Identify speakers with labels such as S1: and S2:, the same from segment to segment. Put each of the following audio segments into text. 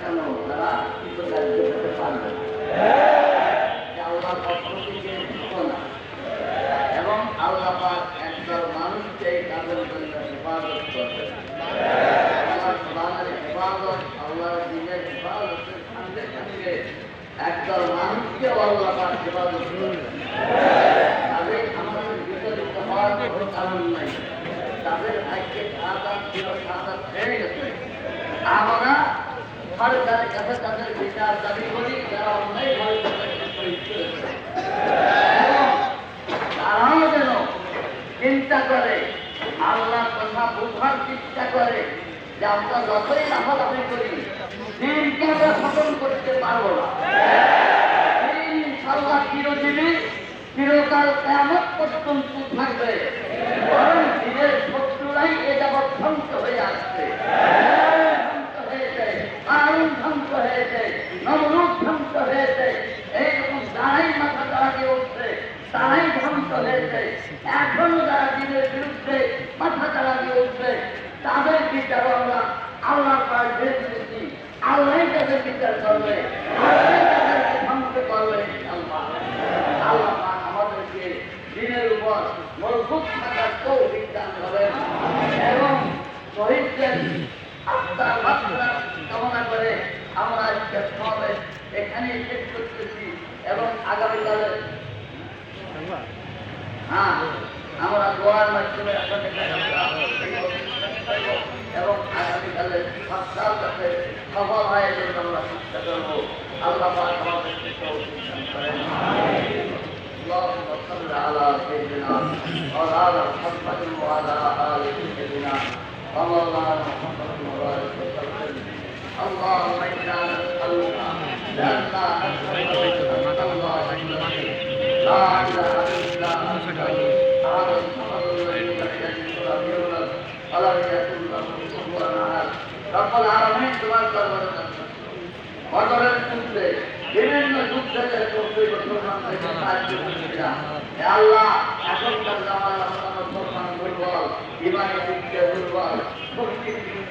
S1: কেন তারা কিন্তু কার্য পারবে এবং আল্লাহ পাক একদল মানুষকে তাদের জন্য হেফাজত করবে হেফাজত আল্লাহর দিনের হেফাজতের সঙ্গে সঙ্গে একদল তাদের আমাদের বিচলিত হওয়ার কোনো নাই তাদের ভাগ্যে সাদা ছিল সাদা হয়ে গেছে। আমরা সরকারের কাছে তাদের বিচার দাবি করি যারা অন্যায় ভাবে তাদেরকে শহীদ করেছে তারাও যেন চিন্তা করে আল্লাহ কথা বোঝার চেষ্টা করে যে আমরা যতই লাফালাফি করি দিনকে আমরা খতম করতে পারব না ইনশাল্লাহ চিরজীবী চিরকাল কেমন পর্যন্ত থাকবে বরং দিনের শত্রুরাই এ যাবৎ ধ্বংস হয়ে আসছে ধ্বংস হয়েছে আরুন ধ্বংস হয়েছে নবরূপ ধ্বংস হয়েছে এইরকম যারাই মাথা দাঁড়াতে উঠছে তারাই ধ্বংস হয়েছে এখনও যারা দিনের বিরুদ্ধে মাথা চালাতে উঠছে তাদের বিচার আমরা আল্লাহ পাশ ভেদ দিচ্ছি আল্লাহ তাদের বিচার করবে আল্লাহ তাদেরকে ধ্বংস করবে আল্লাহ আল্লাহ পাক আমাদেরকে দিনের উপর মজবুত থাকার তৌফিক দান করেন এবং শহীদদের আত্মার মাত্রা কামনা করে আমরা আজকে সমাবেশ এখানে শেষ করতেছি এবং আগামীকালে হ্যাঁ আমরা দোয়ার মাধ্যমে আপনাদের কাছে আমরা এই অনুষ্ঠান করব এবং আগামীকালে সপ্তাহ যাতে সফল হয় এজন্য আমরা চেষ্টা করবো আল্লাহ পাক আমাদেরকে তৌফিক দান করেন اللهم صل على سيدنا مولانا محمد وعلى ال سيدنا ومولانا محمد وبارك وسلم اللهم انا نسالك সকল আরামে তোমার বদলের সূত্রে বিভিন্ন যুগ থেকে আল্লাহ এখনকার জামানা মুসলমান দুর্বল ইমানের দিক দুর্বল শক্তির দিক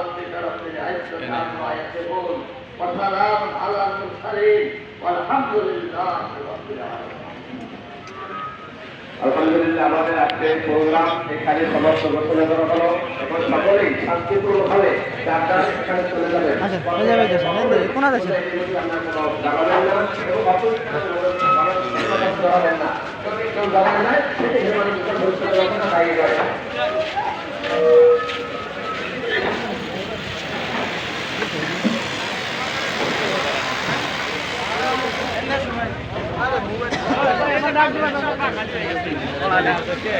S1: وسلام على المرسلين والحمد لله رب العالمين
S2: আলহামদুলিল্লাহ আমাদের আজকের প্রোগ্রাম এখানে সমাপ্ত ঘোষণা করা হলো এবং সকলেই শান্তিপূর্ণভাবে যার যার এখানে চলে যাবেন
S3: আচ্ছা, চলে যাবে তো, সামনে দিয়ে, কোন আছে?
S2: আপনার কোনো জানাবেন না এবং অপরিষ্কার হবেন না যদি কেউ জানান না সেটি হেমানি ভবিষ্যতে